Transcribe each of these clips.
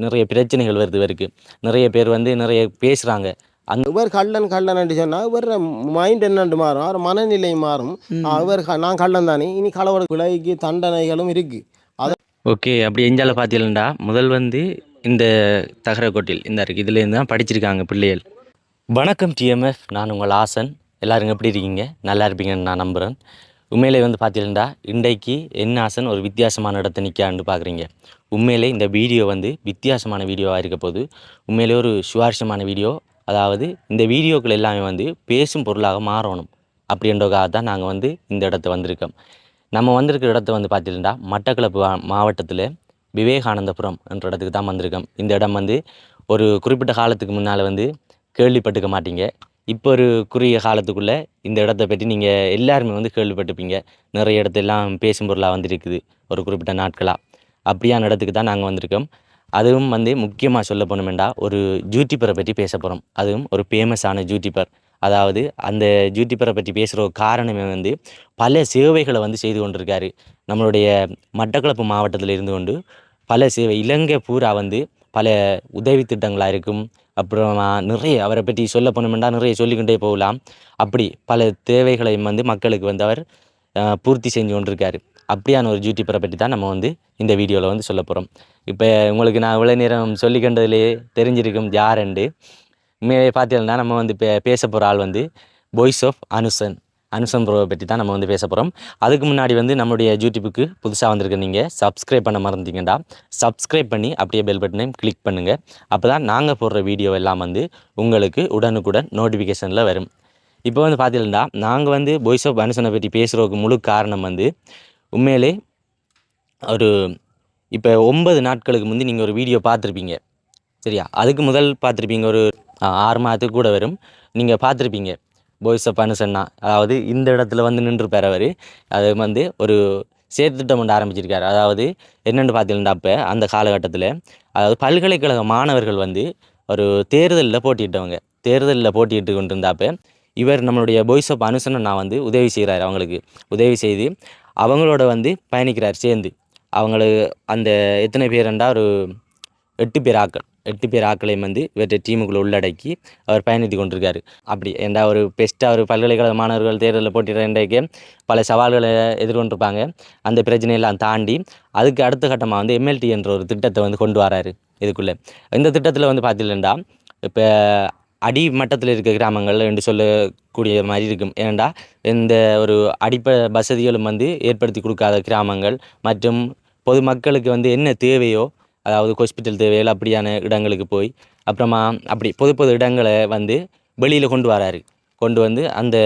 நிறைய பிரச்சனைகள் வருது இவருக்கு. நிறைய பேர் வந்து நிறைய பேசுகிறாங்க அந்த இவர் கள்ளன் கள்ளன் சொன்னால் இவர் மைண்ட் என்னண்டு மாறும்? அவர் மனநிலை மாறும். க- நான் கள்ளன் தானே. இனி களவோட பிழைக்கு தண்டனைகளும் இருக்கு. அதை ஓகே அப்படி எஞ்சால பார்த்தீங்கன்னா முதல் வந்து இந்த தகரக்கோட்டில் இந்த இருக்குது இதுலேருந்து தான் படிச்சிருக்காங்க பிள்ளைகள். வணக்கம் டிஎம்எஃப் நான் உங்கள் ஆசன். எல்லாரும் எப்படி இருக்கீங்க? நல்லா இருப்பீங்கன்னு நான் நம்புகிறேன் உண்மையிலே வந்து பார்த்தீங்கன்னா இன்றைக்கு என்னாசன் ஒரு வித்தியாசமான இடத்த நிற்கான்னு பார்க்குறீங்க. உண்மையிலே இந்த வீடியோ வந்து வித்தியாசமான வீடியோவாக இருக்க போது உண்மையிலே ஒரு சுவாரஸ்யமான வீடியோ. அதாவது இந்த வீடியோக்கள் எல்லாமே வந்து பேசும் பொருளாக மாறணும் அப்படின்றதுக்காக தான் நாங்கள் வந்து இந்த இடத்த வந்திருக்கோம். நம்ம வந்திருக்கிற இடத்த வந்து பார்த்தீங்கன்னா மட்டக்களப்பு மாவட்டத்தில் விவேகானந்தபுரம் என்ற இடத்துக்கு தான் வந்திருக்கோம். இந்த இடம் வந்து ஒரு குறிப்பிட்ட காலத்துக்கு முன்னால் வந்து கேள்விப்பட்டுக்க மாட்டீங்க. இப்போ ஒரு குறுகிய காலத்துக்குள்ளே இந்த இடத்த பற்றி நீங்கள் எல்லாருமே வந்து கேள்விப்பட்டிருப்பீங்க. நிறைய இடத்தெல்லாம் பேசும் பொருளாக வந்திருக்குது ஒரு குறிப்பிட்ட நாட்களாக அப்படியான இடத்துக்கு தான் நாங்கள் வந்திருக்கோம். அதுவும் வந்து முக்கியமாக சொல்ல போனோம்டா ஒரு ஜூட்டிப்பரை பற்றி பேச போகிறோம் அதுவும் ஒரு ஃபேமஸான ஜூட்டிப்பர். அதாவது அந்த ஜூட்டிப்பரை பற்றி பேசுகிற ஒரு காரணமே வந்து பல சேவைகளை வந்து செய்து கொண்டிருக்காரு. நம்மளுடைய மட்டக்களப்பு மாவட்டத்தில் இருந்து கொண்டு பல சேவை இலங்கை பூரா வந்து பல உதவி திட்டங்களாக இருக்கும் அப்புறமா நிறைய அவரை பற்றி சொல்ல போனோம்னா நிறைய சொல்லிக்கொண்டே போகலாம். அப்படி பல தேவைகளை வந்து மக்களுக்கு வந்து அவர் பூர்த்தி செஞ்சு கொண்டிருக்காரு. அப்படியான ஒரு ஜூட்டிப்பரை பற்றி தான் நம்ம வந்து இந்த வீடியோவில் வந்து சொல்ல போகிறோம் இப்போ உங்களுக்கு நான் இவ்வளோ நேரம் சொல்லிக்கண்டதுலேயே தெரிஞ்சிருக்கும் யாருண்டு உண்மையிலே பார்த்தீங்கன்னா நம்ம வந்து பே பேச போகிற ஆள் வந்து பாய்ஸ் ஆஃப் அனுசன் அனுசன் ப்ரோவை பற்றி தான் நம்ம வந்து பேச போகிறோம் அதுக்கு முன்னாடி வந்து நம்மளுடைய யூடியூப்புக்கு புதுசாக வந்திருக்க நீங்கள் சப்ஸ்கிரைப் பண்ண மறந்துட்டீங்கடா. சப்ஸ்கிரைப் பண்ணி அப்படியே பெல் பட்டனையும் கிளிக் பண்ணுங்கள் அப்போ தான் நாங்கள் போடுற வீடியோ எல்லாம் வந்து உங்களுக்கு உடனுக்குடன் நோட்டிஃபிகேஷனில் வரும். இப்போ வந்து பார்த்தீங்கன்னா நாங்கள் வந்து பாய்ஸ் ஆஃப் அனுசனை பற்றி பேசுகிறதுக்கு முழு காரணம் வந்து உண்மையிலே ஒரு இப்போ ஒன்பது நாட்களுக்கு முந்தி நீங்கள் ஒரு வீடியோ பார்த்துருப்பீங்க. சரியா? அதுக்கு முதல் பார்த்துருப்பீங்க ஒரு ஆறு மாதத்துக்கு கூட வரும். நீங்கள் பார்த்துருப்பீங்க. பாய்ஸ் ஆஃப் அனுசன்னா அதாவது இந்த இடத்துல வந்து நின்றுப்பார் அவர். அது வந்து ஒரு சேர்த்திட்டம் ஒன்று ஆரம்பிச்சிருக்காரு. அதாவது என்னென்னு பார்த்தீங்கன்னா அப்போ அந்த காலகட்டத்தில் அதாவது பல்கலைக்கழக மாணவர்கள் வந்து ஒரு தேர்தலில் போட்டியிட்டவங்க. தேர்தலில் போட்டியிட்டு கொண்டிருந்தாப்ப இவர் நம்மளுடைய பாய்ஸ் ஆஃப் அனுசனை நான் வந்து உதவி செய்கிறார் அவங்களுக்கு. உதவி செய்து அவங்களோட வந்து பயணிக்கிறார் சேர்ந்து. அவங்களுக்கு அந்த எத்தனை பேருண்டா? ஒரு எட்டு பேர் ஆக்கள். எட்டு பேர் ஆக்களையும் வந்து இவற்றை டீமுக்குள்ளே உள்ளடக்கி அவர் பயணித்து கொண்டிருக்காரு. அப்படி எந்த ஒரு பெஸ்ட்டாக ஒரு பல்கலைக்கழக மாணவர்கள் தேர்தலில் போட்டிடுற இன்றைக்கு பல சவால்களை எதிர்கொண்டிருப்பாங்க. அந்த பிரச்சனையெல்லாம் தாண்டி அதுக்கு அடுத்த கட்டமாக வந்து எம்எல்டி என்ற ஒரு திட்டத்தை வந்து கொண்டு வராரு இதுக்குள்ளே. இந்த திட்டத்தில் வந்து பார்த்தீங்கன்னா இப்போ அடி மட்டத்தில் இருக்க கிராமங்கள் என்று சொல்லக்கூடிய மாதிரி இருக்கும். ஏன்டா இந்த ஒரு அடிப்ப வசதிகளும் வந்து ஏற்படுத்தி கொடுக்காத கிராமங்கள் மற்றும் பொதுமக்களுக்கு வந்து என்ன தேவையோ அதாவது ஹாஸ்பிட்டல் தேவைகள் அப்படியான இடங்களுக்கு போய் அப்புறமா அப்படி பொது பொது இடங்களை வந்து வெளியில் கொண்டு வராரு. கொண்டு வந்து அந்த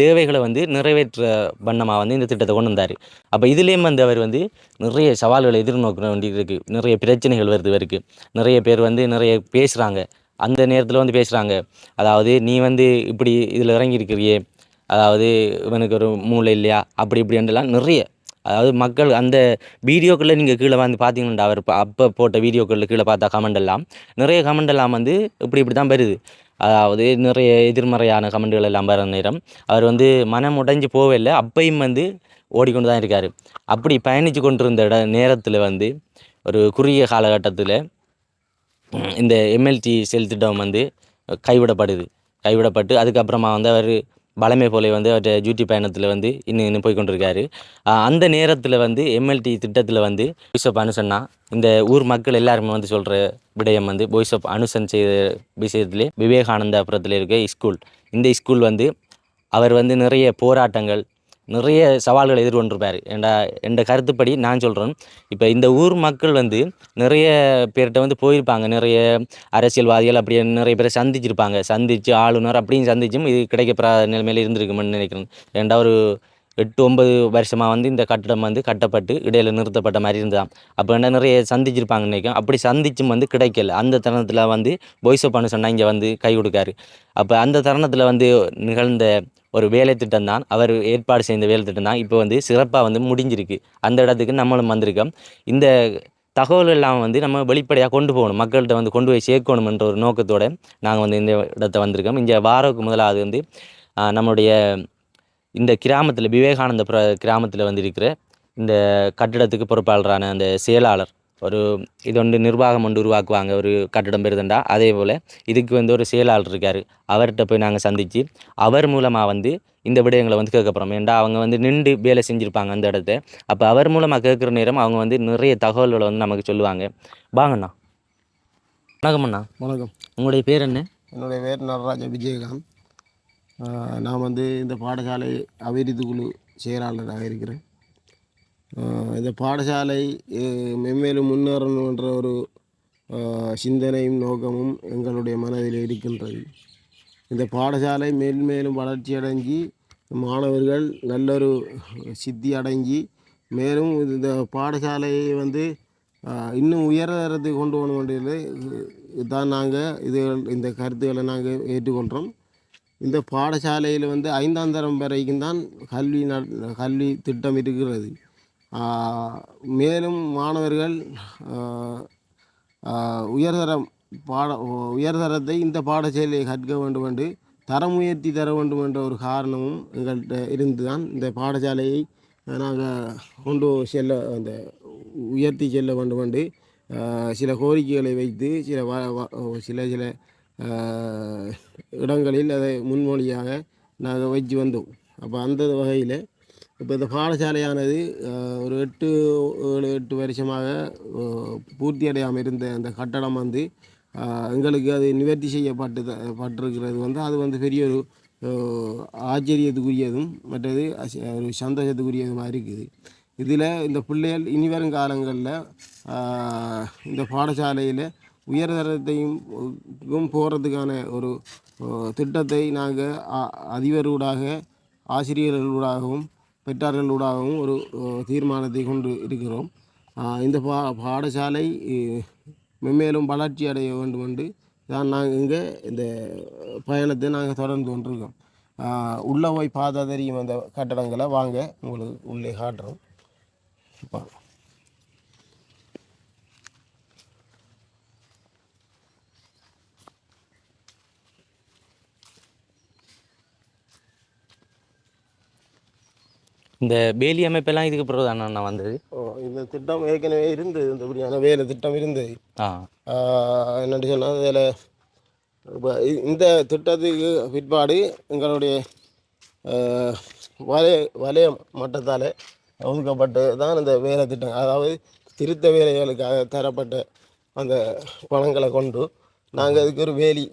தேவைகளை வந்து நிறைவேற்ற வண்ணமாக வந்து இந்த திட்டத்தை கொண்டு வந்தார். அப்போ இதுலேயும் வந்து அவர் வந்து நிறைய சவால்களை எதிர்நோக்க வேண்டியது இருக்குது நிறைய பிரச்சனைகள் வருது இவருக்கு. நிறைய பேர் வந்து நிறைய பேசுகிறாங்க அந்த நேரத்தில் வந்து பேசுகிறாங்க அதாவது நீ வந்து இப்படி இதில் இறங்கியிருக்கிறியே. அதாவது இவனுக்கு ஒரு மூளை இல்லையா? அப்படி இப்படின்றலாம் நிறைய அதாவது மக்கள் அந்த வீடியோக்களில் நீங்கள் கீழே வந்து பார்த்தீங்கன்னா அவர் அப்போ போட்ட வீடியோக்களில் கீழே பார்த்தா கமெண்ட் எல்லாம் நிறைய கமெண்ட் எல்லாம் வந்து இப்படி இப்படி தான் வருது. அதாவது நிறைய எதிர்மறையான கமெண்ட்கள் எல்லாம் வர நேரம் அவர் வந்து மனம் உடைஞ்சு போகவே இல்லை அப்பையும் வந்து ஓடிக்கொண்டு தான் இருக்கார். அப்படி பயணித்து கொண்டிருந்த இட நேரத்தில் வந்து ஒரு குறுகிய காலகட்டத்தில் இந்த எம்எல்டி செல் திட்டம் வந்து கைவிடப்படுது. கைவிடப்பட்டு அதுக்கப்புறமா வந்து அவர் பலமை போலே வந்து அவர் டியூட்டி பயணத்தில் வந்து இன்னும் இன்னும் போய் கொண்டிருக்காரு அந்த நேரத்தில் வந்து எம்எல்டி திட்டத்தில் வந்து பாய்ஸ் ஆஃப் அனுசன்னா இந்த ஊர் மக்கள் எல்லாருமே வந்து சொல்கிற விடயம் வந்து பாய்ஸ் ஆஃப் அனுசன் செய்த விஷயத்திலே விவேகானந்தாபுரத்தில் இருக்க ஸ்கூல் இந்த ஸ்கூல் வந்து அவர் வந்து நிறைய போராட்டங்கள் நிறைய சவால்களை எதிர்கொண்டிருப்பார். என்ற என்ற கருத்துப்படி நான் சொல்கிறேன் இப்போ இந்த ஊர் மக்கள் வந்து நிறைய பேர்கிட்ட வந்து போயிருப்பாங்க. நிறைய அரசியல்வாதிகள் அப்படி நிறைய பேரை சந்திச்சிருப்பாங்க. சந்தித்து ஆளுநர் அப்படின்னு சந்திச்சும் இது கிடைக்கப்பெறாத நிலைமையில் இருந்திருக்குமென்னு நினைக்கிறேன். ஏண்டா ஒரு எட்டு ஒன்பது வருஷமாக வந்து இந்த கட்டடம் வந்து கட்டப்பட்டு இடையில் நிறுத்தப்பட்ட மாதிரி இருந்தான் அப்போ என்ன நிறைய சந்திச்சிருப்பாங்க நினைக்கும் அப்படி சந்திச்சும் வந்து கிடைக்கல. அந்த தருணத்தில் வந்து பாய்ஸ் பண்ண சொன்னால் இங்கே வந்து கை கொடுக்காரு. அப்போ அந்த தருணத்தில் வந்து நிகழ்ந்த ஒரு வேலை திட்டம் தான். அவர் ஏற்பாடு செய்த வேலை திட்டம் தான். இப்போ வந்து சிறப்பாக வந்து முடிஞ்சிருக்கு. அந்த இடத்துக்கு நம்மளும் வந்திருக்கோம். இந்த தகவல் எல்லாம் வந்து நம்ம வெளிப்படையாக கொண்டு போகணும். மக்கள்கிட்ட வந்து கொண்டு போய் சேர்க்கணும் என்ற ஒரு நோக்கத்தோட நாங்கள் வந்து இந்த இடத்த வந்திருக்கோம். இங்கே வாரக்கு முதலாவது வந்து நம்மளுடைய இந்த கிராமத்தில் விவேகானந்த கிராமத்தில் வந்து இருக்கிற இந்த கட்டிடத்துக்கு பொறுப்பாளரான அந்த செயலாளர் ஒரு இது ஒன்று நிர்வாகம் ஒன்று உருவாக்குவாங்க ஒரு கட்டிடம் பெறுதுண்டா? அதே போல் இதுக்கு வந்து ஒரு செயலாளர் இருக்கார். அவர்கிட்ட போய் நாங்கள் சந்தித்து அவர் மூலமாக வந்து இந்த விடயங்களை வந்து கேட்க போகிறோம் ஏன்டா அவங்க வந்து நின்று வேலை செஞ்சுருப்பாங்க அந்த இடத்த. அப்போ அவர் மூலமாக கேட்குற நேரம் அவங்க வந்து நிறைய தகவல்களை வந்து நமக்கு சொல்லுவாங்க. வாங்கண்ணா வணக்கம் அண்ணா. வணக்கம். உங்களுடைய பேர் என்ன? என்னுடைய பேர் நடராஜ விஜயகாந்த். நான் வந்து இந்த பாடசாலை அபிவிருத்தி குழு செயலாளராக இருக்கிறேன். இந்த பாடசாலை மென்மேலும் முன்னேறணும் என்ற ஒரு சிந்தனையும் நோக்கமும் எங்களுடைய மனதில் இருக்கின்றது. இந்த பாடசாலை மேன்மேலும் வளர்ச்சியடைஞ்சி மாணவர்கள் நல்லொரு சித்தி அடைஞ்சி மேலும் இந்த பாடசாலையை வந்து இன்னும் உயரத்துக்கு கொண்டு போக வேண்டியது தான் நாங்கள் இது இந்த கருத்துக்களை நாங்கள் ஏற்றுக்கொள்கிறோம் இந்த பாடசாலையில் வந்து ஐந்தாம் தரம் வரைக்கும் தான் கல்வி ந கல்வி திட்டம் இருக்கிறது. மேலும் மாணவர்கள் உயர்தரம் பாட உயர்தரத்தை இந்த பாடசாலையை கற்க வேண்டும் என்று தரம் உயர்த்தி தர வேண்டும் என்ற ஒரு காரணமும் எங்கள்கிட்ட இருந்து தான் இந்த பாடசாலையை நாங்கள் கொண்டு செல்ல அந்த உயர்த்தி செல்ல வேண்டும் என்று சில கோரிக்கைகளை வைத்து சில வ வ- சில சில இடங்களில் அதை முன்மொழியாக நாங்கள் வச்சு வந்தோம். அப்போ அந்த வகையில் இப்போ இந்த பாடசாலையானது ஒரு எட்டு ஏழு எட்டு வருஷமாக பூர்த்தி அடையாமல் இருந்த அந்த கட்டடம் வந்து எங்களுக்கு அது நிவர்த்தி செய்யப்பட்டு பட்டிருக்கிறது வந்து அது வந்து பெரிய ஒரு ஆச்சரியத்துக்குரியதும் மற்றது ஒரு சந்தோஷத்துக்குரியதுமாக இருக்குது. இதில் இந்த பிள்ளைகள் இனி வரும் காலங்களில் இந்த பாடசாலையில் உயர்தரத்தையும் போகிறதுக்கான ஒரு திட்டத்தை நாங்கள் அதிபரூடாக ஆசிரியர்களூடாகவும் பெற்றார்களூடாகவும் ஒரு தீர்மானத்தை கொண்டு இருக்கிறோம். இந்த பா பாடசாலை மென்மேலும் வளர்ச்சி அடைய வேண்டும் என்று தான் நாங்கள் இங்கே இந்த பயணத்தை நாங்கள் தொடர்ந்து கொண்டிருக்கோம். உள்ளே போய் பார்த்தா தெரியும் அந்த கட்டடங்களை. வாங்க உங்களுக்கு உள்ளே காட்டுறோம். வாங்க. இந்த வேலி அமைப்பெல்லாம் இதுக்கு பிறகு தானே வந்தது. ஓ, இந்த திட்டம் ஏற்கனவே இருந்தது இந்த இப்படியான வேலை திட்டம் இருந்தது. என்னட்டு சொன்னால் அதில் இப்போ இந்த திட்டத்துக்கு பிற்பாடு எங்களுடைய வலய வலய மட்டத்தால் ஒதுக்கப்பட்டு தான் இந்த வேலை திட்டம் அதாவது திருத்த வேலைகளுக்காக தரப்பட்ட அந்த பணங்களை கொண்டு நாங்கள் அதுக்கு ஒரு வேலி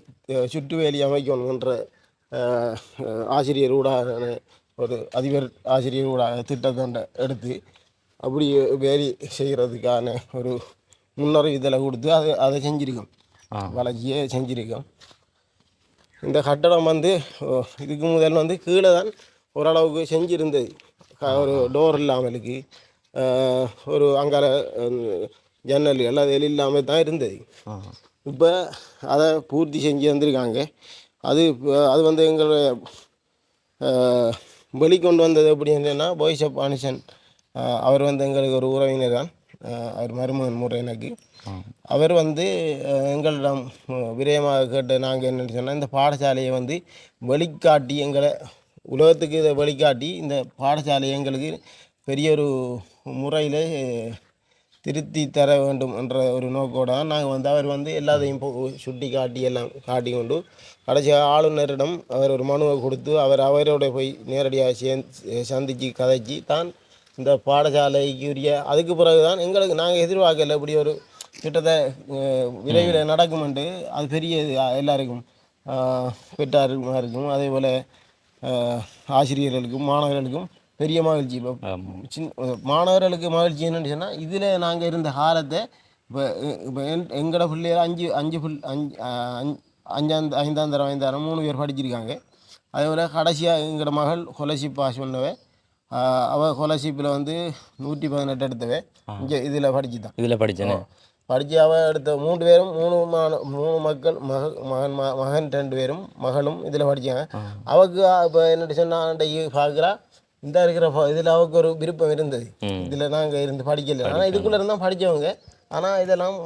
சுற்று வேலி அமைக்கணுன்ற ஆசிரியர் ஊடாக ஒரு அதிபர் ஆசிரியர் ஊடாக திட்டத்தை எடுத்து அப்படி வேலி செய்கிறதுக்கான ஒரு முன்னறிவித்தலை கொடுத்து அதை அதை செஞ்சுருக்கோம். வளர்ச்சியை செஞ்சுருக்கோம். இந்த கட்டடம் வந்து இதுக்கு முதல் வந்து கீழே தான் ஓரளவுக்கு செஞ்சுருந்தது. ஒரு டோர் இல்லாமலுக்கு ஒரு அங்கால அஹ், ஜன்னல்கள் அது இல்லாமல் தான் இருந்தது. இப்போ அதை பூர்த்தி செஞ்சு வந்திருக்காங்க. அது அது வந்து எங்களுடைய வெளிக்கொண்டு வந்தது எப்படின்னா பாய்ஸ் ஆஃப் அனிசன் அவர் வந்து எங்களுக்கு ஒரு உறவினர் தான் அவர் மருமகன் முறை எனக்கு. அவர் வந்து எங்களிடம் விரயமாக கேட்ட நாங்கள் என்னன்னு சொன்னால் இந்த பாடசாலையை வந்து வெளிக்காட்டி எங்களை உலகத்துக்கு இதை வெளிக்காட்டி இந்த பாடசாலையை எங்களுக்கு பெரிய ஒரு முறையில் திருத்தி தர வேண்டும் என்ற ஒரு நோக்கோடு தான் நாங்கள் வந்து அவர் வந்து எல்லாத்தையும் போ- சுட்டி காட்டி எல்லாம் காட்டி கொண்டு கடைசியாக ஆளுநரிடம் அவர் ஒரு மனுவை கொடுத்து அவர் அவரோட போய் நேரடியாக சேர்ந்து சந்தித்து கதைச்சி தான் இந்த பாடசாலைக்குரிய அதுக்கு பிறகு தான் எங்களுக்கு நாங்கள் எதிர்பார்க்கல இப்படி ஒரு திட்டத்தை விரைவில் நடக்குமென்று அது பெரிய எல்லாருக்கும் பெற்றாருக்கும் அதே போல் ஆசிரியர்களுக்கும் மாணவர்களுக்கும் பெரிய மகிழ்ச்சி. இப்போ. சின்ன மாணவர்களுக்கு மகிழ்ச்சி என்னன்னு சொன்னால் இதில் நாங்கள் இருந்த காலத்தை இப்போ இப்போ எங்களோட பிள்ளைகள் அஞ்சு அஞ்சு பிள் அஞ்சு அஹ், அஞ்சு- அஞ்சாந்த ஐந்தாம் தரம் ஐந்தாயிரம் மூணு பேர் படிச்சிருக்காங்க. அதே போல் கடைசியாக எங்களோட மகள் ஸ்காலர்ஷிப் பாஸ் பண்ணவ. ஆஹ், அவ ஸ்காலர்ஷிப்பில் வந்து நூற்றி பதினெட்டு எடுத்தவ. இங்கே இதில் படிச்சு தான் இதில் படித்தேனே படித்து அவ எடுத்த மூன்று பேரும் மூணு மான மூணு மக்கள் மக மகன் ம- மகன் ரெண்டு பேரும் மகளும் இதில் படித்தாங்க அவக்கு இப்போ என்னட்டு சொன்னால் பார்க்குறா இந்த இருக்கிற இதில் அவக்கு ஒரு விருப்பம் இருந்தது. இதில் நாங்கள் இருந்து படிக்கல. ஆனால் இதுக்குள்ளே இருந்தால் படித்தவங்க ஆனால் இதெல்லாம்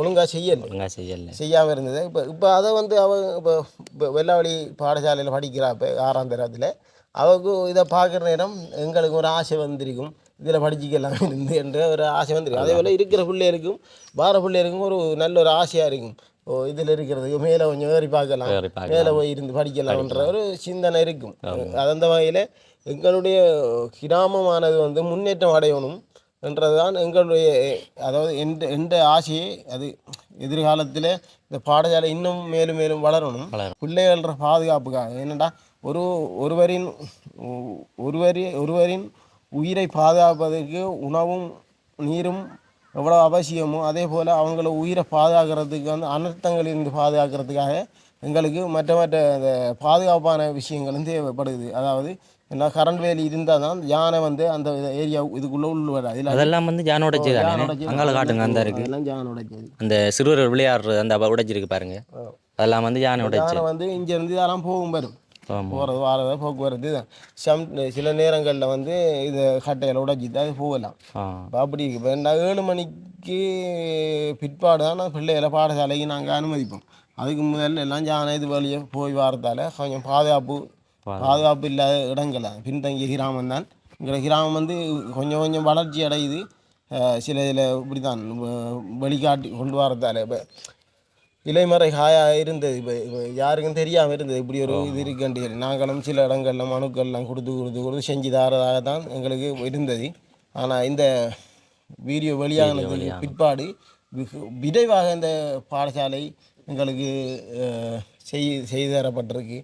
ஒழுங்காக செய்யலை. ஒழுங்காக செய்யலை. செய்யாமல் இருந்தது. இப்போ இப்போ அதை வந்து அவ இப்போ இப்போ வெள்ளாவளி பாடசாலையில் படிக்கிறா இப்போ ஆறாம் தரத்தில். அவக்கு இதை பார்க்குற நேரம் எங்களுக்கு ஒரு ஆசை வந்திருக்கும். இதில் படிச்சிக்கலாம் இருந்து என்ற ஒரு ஆசை வந்துருக்கு அதே போல் இருக்கிற பிள்ளைகளுக்கும் வார பிள்ளைகளுக்கும் ஒரு நல்ல ஒரு ஆசையாக இருக்கும். ஓ இதில் இருக்கிறதுக்கு மேலே கொஞ்சம் ஏறி பார்க்கலாம். மேலே போய் இருந்து படிக்கலாம்ன்ற ஒரு சிந்தனை இருக்கும். அந்த வகையில் எங்களுடைய கிராமமானது வந்து முன்னேற்றம் அடையணும் என்றதுதான் எங்களுடைய அதாவது எந்த எந்த ஆசையை அது எதிர்காலத்தில் இந்த பாடசாலை இன்னும் மேலும் மேலும் வளரணும். வளரும். பிள்ளைகள பாதுகாப்புக்காக. என்னடா ஒரு ஒருவரின் ஒருவரி ஒருவரின் உயிரை பாதுகாப்பதற்கு உணவும் நீரும் எவ்வளோ அவசியமோ அதே போல் அவங்கள உயிரை பாதுகாக்கிறதுக்கு வந்து அனர்த்தங்களிலிருந்து பாதுகாக்கிறதுக்காக எங்களுக்கு மற்ற மற்ற அந்த பாதுகாப்பான விஷயங்களும் தேவைப்படுது. அதாவது என்ன கரண்ட் வேலி இருந்தால் தான் யானை வந்து அந்த ஏரியா இதுக்குள்ளே உள்ள வராது. இல்லை அதெல்லாம் வந்து ஜான உடைச்சி தானே? அங்கால காட்டுங்க அந்த இருக்கு. அதெல்லாம் யானை உடைச்சது அந்த சிறுவர்கள் விளையாடுறது அந்த உடைச்சிருக்கு பாருங்க. அதெல்லாம் வந்து யானை உடைச்சி. யானை வந்து இங்கேருந்து இதெல்லாம் போகும் வரும். போகிறது வாரது போக்குவரத்து தான் சம் சில நேரங்களில் வந்து இது கட்டையில் உடைச்சி தான் போகலாம். அப்படி இப்போ நான் ஏழு மணிக்கு பிற்பாடு தான் நான் பிள்ளைகளை பாடசாலைக்கு நாங்கள் அனுமதிப்போம். அதுக்கு முதல்ல எல்லாம் ஜான இது வழியே போய் வரதால கொஞ்சம் பாதுகாப்பு பாதுகாப்பு. இல்லாத இடங்கள். தான். பின்தங்கிய கிராமம் தான். எங்களை கிராமம் வந்து கொஞ்சம் கொஞ்சம் வளர்ச்சி அடையுது. சில இதில் இப்படி தான் வெளிக்காட்டி கொண்டு வரதால இப்போ இலைமறை காயாக இருந்தது. இப்போ இப்போ யாருக்கும் தெரியாமல் இருந்தது. இப்படி ஒரு இது இருக்குன்ட்டு சொல்லி. நாங்களும் சில இடங்கள்ல மனுக்கள்லாம் கொடுத்து கொடுத்து கொடுத்து செஞ்சு தரதாக தான் எங்களுக்கு இருந்தது. ஆனால் இந்த வீடியோ வெளியானதுக்கு பிற்பாடு வெகு விரைவாக இந்த பாடசாலை எங்களுக்கு செய் செய்து தரப்பட்டிருக்கு.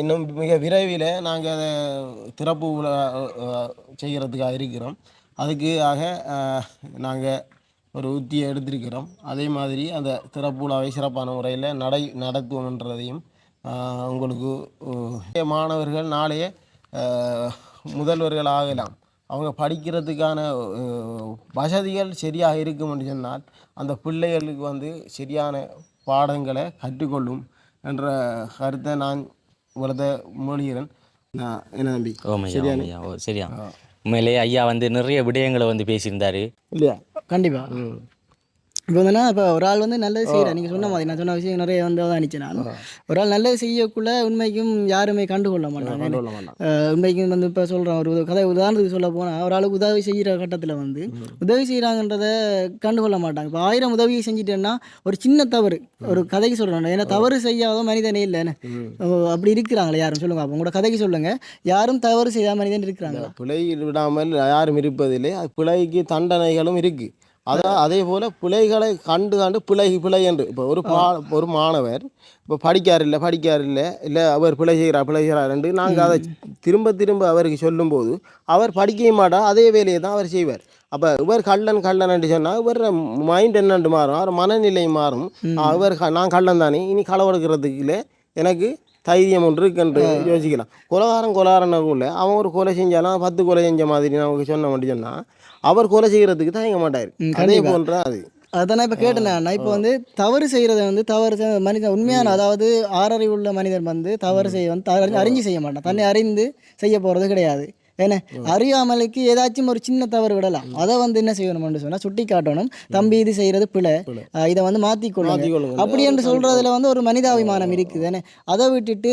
இன்னும் மிக விரைவில் நாங்கள் அதை திறப்பு செய்கிறதுக்காக இருக்கிறோம். அதுக்காக நாங்கள் ஒரு உத்தியை எடுத்திருக்கிறோம். அதே மாதிரி அந்த திறப்பு விழாவை சிறப்பான முறையில் நடை நடத்துவோம்ன்றதையும் உங்களுக்கு மாணவர்கள் நாளைய முதல்வர்கள் ஆகலாம். அவங்க படிக்கிறதுக்கான வசதிகள் சரியாக இருக்கும் என்று சொன்னால் அந்த பிள்ளைகளுக்கு வந்து சரியான பாடங்களை கற்றுக்கொள்ளும் என்ற கருத்தை நான் உலக மொழிகிறேன் நான் என்ன நம்பி சரியா? உண்மையிலேயே ஐயா வந்து நிறைய விடயங்களை வந்து பேசியிருந்தாரு. இல்லையா? கண்டிப்பா. இப்போ வந்துன்னா இப்போ ஒரு ஆள் வந்து நல்லது செய்கிறேன் நீங்கள் சொன்ன மாதிரி நான் சொன்ன விஷயம் நிறைய வந்து அதானிச்சு நான். ஒரு ஆள் நல்லது செய்யக்குள்ள உண்மைக்கும் யாருமே கண்டுகொள்ள மாட்டாங்க. உண்மைக்கும் வந்து இப்போ சொல்கிறேன் ஒரு கதை உதாரணத்துக்கு சொல்ல போனால் ஒரு ஆளுக்கு உதவி செய்கிற கட்டத்தில் வந்து உதவி செய்கிறாங்கன்றத கண்டுகொள்ள மாட்டாங்க. இப்போ ஆயிரம் உதவி செஞ்சுட்டேன்னா ஒரு சின்ன தவறு ஒரு கதைக்கு சொல்கிறேன் ஏன்னா தவறு செய்யாத மனிதனே இல்லைன்னு அப்படி இருக்கிறாங்களே யாரும்? சொல்லுங்க அப்போ உங்களோட கதைக்கு சொல்லுங்கள் யாரும் தவறு செய்யாத மனிதன் இருக்கிறாங்களா? பிழை விடாமல் யாரும் இருப்பதில்லை. பிழைக்கு தண்டனைகளும் இருக்கு. அதான் அதே போல் பிழைகளை கண்டு கண்டு பிழை பிழை என்று. இப்போ ஒரு பா ஒரு மாணவர் இப்போ படிக்கார் இல்லை படிக்கார் இல்லை இல்லை அவர் பிழை செய்கிறார் பிழை செய்கிறார் என்று நாங்கள் அதை திரும்ப திரும்ப அவருக்கு சொல்லும்போது அவர் படிக்கவே மாட்டார் அதே வேலையை தான் அவர் செய்வார். அப்போ இவர் கள்ளன் கள்ளன் என்று சொன்னால் இவர் மைண்ட் என்னென்று மாறும்? அவர் மனநிலை மாறும். அவர் நான் கள்ளன் தானே இனி களவெடுக்கிறதுக்குள்ள எனக்கு தைரியம் ஒன்று இருக்குன்னு யோசிக்கலாம். கொலகாரன் கொலகாரனுக்குள்ள அவன் ஒரு கொலை செஞ்சாலும் பத்து கொலை செஞ்ச மாதிரி நமக்கு சொன்ன மட்டும் சொன்னால் அவர் கொலை செய்கிறதுக்கு தயங்க மாட்டார். அதே. போன்ற அது. அதான் இப்போ கேட்டேன் நான் இப்போ வந்து தவறு செய்கிறத வந்து தவறு செய்- மனிதன் உண்மையான அதாவது ஆறறிவு உள்ள மனிதன் வந்து தவறு செய்ய வந்து அறிஞ்சு செய்ய மாட்டான். தன்னை அறிந்து செய்ய போகிறது கிடையாது. ஏன்னா அறியாமலுக்கு ஏதாச்சும் ஒரு சின்ன தவறு விடலாம். அதை வந்து என்ன செய்யணும்னு சொன்னால் சுட்டி காட்டணும். தம்பி இது செய்கிறது பிழை. இதை வந்து மாற்றிக்கொள்ளுங்க அப்படி என்று சொல்றதுல வந்து ஒரு மனிதாபிமானம் இருக்குது தானே அதை விட்டுட்டு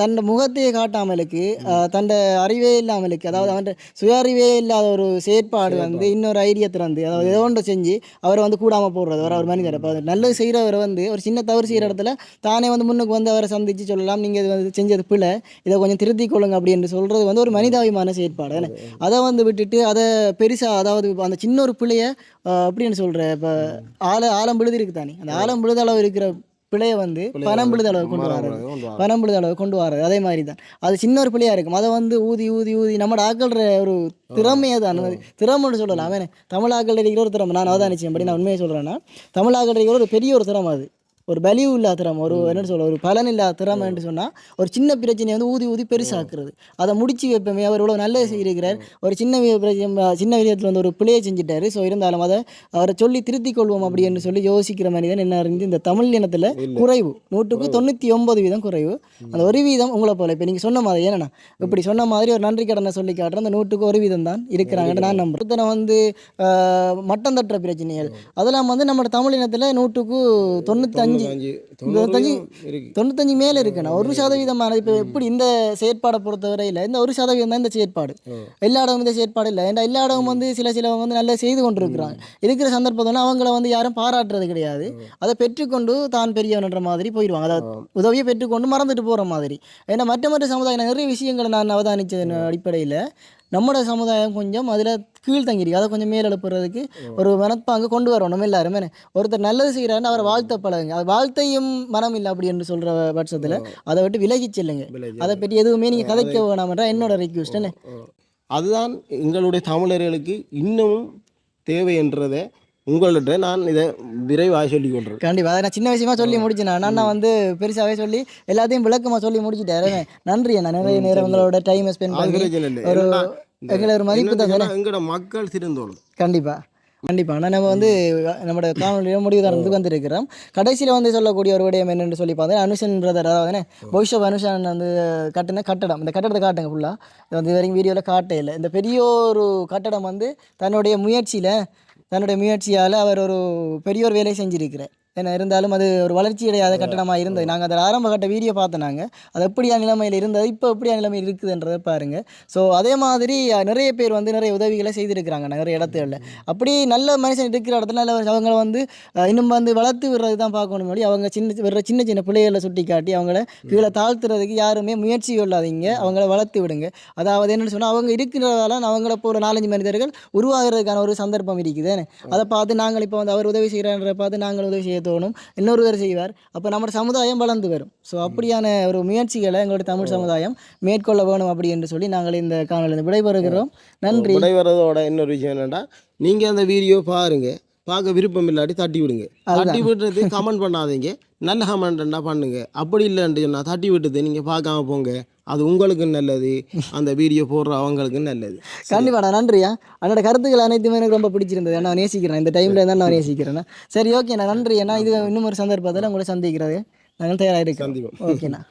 தன் முகத்தையே காட்டாமலுக்கு தன் அறிவே இல்லாமலுக்கு அதாவது அவன் சுய அறிவே இல்லாத ஒரு செயற்பாடு வந்து இன்னொரு ஐடியா திறந்து அதாவது ஏதோ ஒன்று செஞ்சு அவரை வந்து கூடாம போடுறது வர ஒரு மனிதர். இப்போ நல்லது செய்கிறவர் வந்து ஒரு சின்ன தவறு செய்கிற இடத்துல தானே வந்து முன்னுக்கு வந்து அவரை சந்திச்சு சொல்லலாம் நீங்கள் இது வந்து செஞ்சது பிழை இதை கொஞ்சம் திருத்திக் கொள்ளுங்க அப்படின்னு சொல்றது வந்து ஒரு மனிதாபிமான செயற்பாடு தானே அதை வந்து விட்டுட்டு அதை பெருசாக அதாவது அந்த சின்ன ஒரு பிள்ளைய அப்படின்னு சொல்கிற இப்போ ஆழ ஆழம் விழுது இருக்கு தானே? அந்த ஆழம் விழுத அளவு இருக்கிற பிழையை வந்து பணம் விழுத அளவு கொண்டு வராது. கொண்டு வர பணம் விழுத அளவு கொண்டு வராது. அதே மாதிரி தான். அது சின்ன ஒரு பிள்ளையா இருக்கும். அதை வந்து ஊதி ஊதி ஊதி நம்ம ஆக்கள்ற ஒரு திறமையை தான். திறமைன்னு சொல்லலாம். அவன் தமிழ் ஆக்கள் இருக்கிற ஒரு திறமை. நான் அவதானிச்சேன் படி நான் உண்மையை சொல்கிறேன்னா தமிழ் இருக்கிற ஒரு பெரிய ஒரு திறமை அது. ஒரு வேல்யூ இல்லாத திறமை ஒரு என்ன சொல்ல ஒரு பலன் இல்லாத திறமைன்னு சொன்னால் ஒரு சின்ன பிரச்சனையை வந்து ஊதி ஊதி பெருசாக்குறது. அதை முடிச்சு வைப்போமே அவர் இவ்வளோ நல்லது செய்திருக்கிறார். ஒரு சின்ன பிரச்சனை சின்ன விஷயத்தில் வந்து ஒரு பிழையை செஞ்சுட்டாரு. ஸோ இருந்தாலும் அதை அவரை சொல்லி திருத்திக் கொள்வோம் அப்படின்னு சொல்லி யோசிக்கிற மனிதன் என்ன அறிஞ்சு இந்த தமிழ் இனத்தில் குறைவு நூற்றுக்கு தொண்ணூற்றி ஒன்பது வீதம் குறைவு. அந்த ஒரு வீதம் உங்களை போல இப்போ நீங்கள் சொன்ன மாதிரி ஏன்னா இப்படி சொன்ன மாதிரி ஒரு நன்றி கடனை சொல்லி காட்டுற அந்த நூற்றுக்கு ஒரு வீதம் தான் இருக்கிறாங்கன்னு நான் நம்புறேன். வந்து மட்டம் தட்டுற பிரச்சனைகள் அதெல்லாம் வந்து நம்ம தமிழ் இனத்தில் நூற்றுக்கு தொண்ணூற்றி தொண்ணூத்தஞ்சு. தொண்ணூத்தஞ்சு. தொண்ணூத்தஞ்சு மேலே இருக்குண்ணா ஒரு சதவீதமான இப்போ எப்படி இந்த செயற்பாடை பொறுத்தவரையில் இந்த ஒரு சதவீதம் தான் இந்த செயற்பாடு. எல்லா இடமும் இந்த செயற்பாடு இல்லை. ஏன்னா எல்லா இடமும் வந்து சில சிலவங்க வந்து நல்லா செய்து கொண்டு இருக்கிறாங்க இருக்கிற சந்தர்ப்பத்தில் அவங்கள வந்து யாரும் பாராட்டுறது கிடையாது. அதை பெற்றுக்கொண்டு தான் பெரியவன்ற மாதிரி போயிடுவாங்க. அதாவது உதவியை பெற்றுக்கொண்டு மறந்துட்டு போகிற மாதிரி. ஏன்னா மற்ற மற்ற சமுதாயம் நிறைய விஷயங்களை நான் அவதானிச்சதன் அடிப்படையில் நம்மளோட சமுதாயம் கொஞ்சம் அதில் கீழ்த்தங்கிருக்கு அதை கொஞ்சம் மேலெழுப்புறதுக்கு ஒரு மனப்பாங்க கொண்டு வரணும் எல்லாருமே. ஒருத்தர் நல்லது செய்கிறாருன்னு அவரை வாழ்த்த பழகுங்க. அது வாழ்த்தையும் மனம் இல்லை அப்படி என்று சொல்கிற பட்சத்தில் அதை விட்டு விலகி செல்லுங்க. அதை பற்றி எதுவுமே நீங்கள் கதைக்க வேணாமன்றா என்னோட ரிக்வெஸ்ட் என்ன? அதுதான் எங்களுடைய தமிழர்களுக்கு இன்னமும் தேவை என்றதை உங்கள்கிட்ட நான் இதை விரைவாக சொல்லிக் கொள்கிறேன் கண்டிப்பாக அதை நான் சின்ன விஷயமா சொல்லி முடிச்சேன் நான் வந்து பெருசாகவே சொல்லி எல்லாத்தையும் விளக்கமாக சொல்லி முடிச்சிட்டேன் நன்றி அண்ணா. நிறைய நேரம் உங்களோட டைமை ஸ்பெண்ட் பண்ணி ஒரு எங்களை ஒரு மதிப்பு தான் எங்களோட மக்கள் திருந்தோணும் கண்டிப்பாக கண்டிப்பாக ஆனால் நம்ம வந்து நம்மளோட காணொலியில் முடிவு தரத்துக்கு வந்திருக்கிறோம். கடைசியில் வந்து சொல்லக்கூடிய ஒரு விடயம் என்னென்னு சொல்லி பார்த்தா அனுஷன் பிரதர் அதாவது அனுஷன் வந்து கட்டின கட்டடம். இந்த கட்டடத்தை காட்டுங்க ஃபுல்லாக இது வந்து வரைக்கும் வீடியோவில் காட்டே இல்லை. இந்த பெரிய ஒரு கட்டடம் வந்து தன்னுடைய முயற்சியில் தன்னுடைய முயற்சியால் அவர் ஒரு பெரிய ஒரு வேலையை செஞ்சிருக்கிறார். ஏன்னா இருந்தாலும் அது ஒரு வளர்ச்சி அடையாத கட்டடமாக இருந்தது. நாங்கள் அதில் ஆரம்ப கட்ட வீடியோ பார்த்தோம் நாங்கள் அது எப்படியா நிலைமையில் இருந்தது இப்போ எப்படியா நிலைமையில் இருக்குதுன்றதை பாருங்கள் ஸோ அதே மாதிரி நிறைய பேர் வந்து நிறைய உதவிகளை செய்திருக்கிறாங்க நிறைய இடத்துல. அப்படி நல்ல மனுஷன் இருக்கிற இடத்துல நல்ல அவங்கள வந்து இன்னும் வந்து வளர்த்து விடுறது தான் பார்க்கணும் அவங்க சின்ன வர்ற சின்ன சின்ன பிள்ளைகளை சுட்டி காட்டி அவங்கள கீழே தாழ்த்துறதுக்கு யாருமே முயற்சி கொள்ளாதீங்க. அவங்கள வளர்த்து விடுங்க. அதாவது என்னென்னு சொன்னால் அவங்க இருக்கிறதால அவங்கள போல நாலஞ்சு மனிதர்கள் உருவாகிறதுக்கான ஒரு சந்தர்ப்பம் இருக்குது. அதை பார்த்து நாங்கள் இப்போ வந்து அவர் உதவி செய்கிறான்ற பார்த்து நாங்கள் உதவி செய்ய தோணும். இன்னொருவர் செய்வார். அப்போ நம்ம சமுதாயம் வளர்ந்து வரும். ஸோ அப்படியான ஒரு முயற்சிகளை எங்களுடைய தமிழ் சமுதாயம் மேற்கொள்ள வேணும் அப்படி என்று சொல்லி நாங்கள் இந்த காணொலியில் விடைபெறுகிறோம். நன்றி. விடைவரதோட இன்னொரு விஷயம் என்னன்னா நீங்கள் அந்த வீடியோ பாருங்க. பார்க்க விருப்பம் இல்லாட்டி தட்டி விடுங்க. தட்டி விடுறது கமெண்ட் பண்ணாதீங்க. நல்ல கமெண்ட்னா பண்ணுங்க. அப்படி இல்லைன்னு சொன்னால் தட்டி விட்டது நீங்கள் பார்க்காம போங்க. அது உங்களுக்கு நல்லது. அந்த வீடியோ போடுற அவங்களுக்கு நல்லது. கண்டிப்பாடா நன்றியா? அண்ணோட கருத்துக்கள் அனைத்துமே எனக்கு ரொம்ப பிடிச்சிருந்தது. நான் நேசிக்கிறேன். இந்த டைமில் தான் நான் நேசிக்கிறேன். சரி ஓகேண்ணா நன்றி அண்ணா இது இன்னும் ஒரு சந்தர்ப்பத்தில் உங்களை சந்திக்கிறது. நாங்கள் தயாராக இருக்கோம். சந்திப்போம். ஓகேண்ணா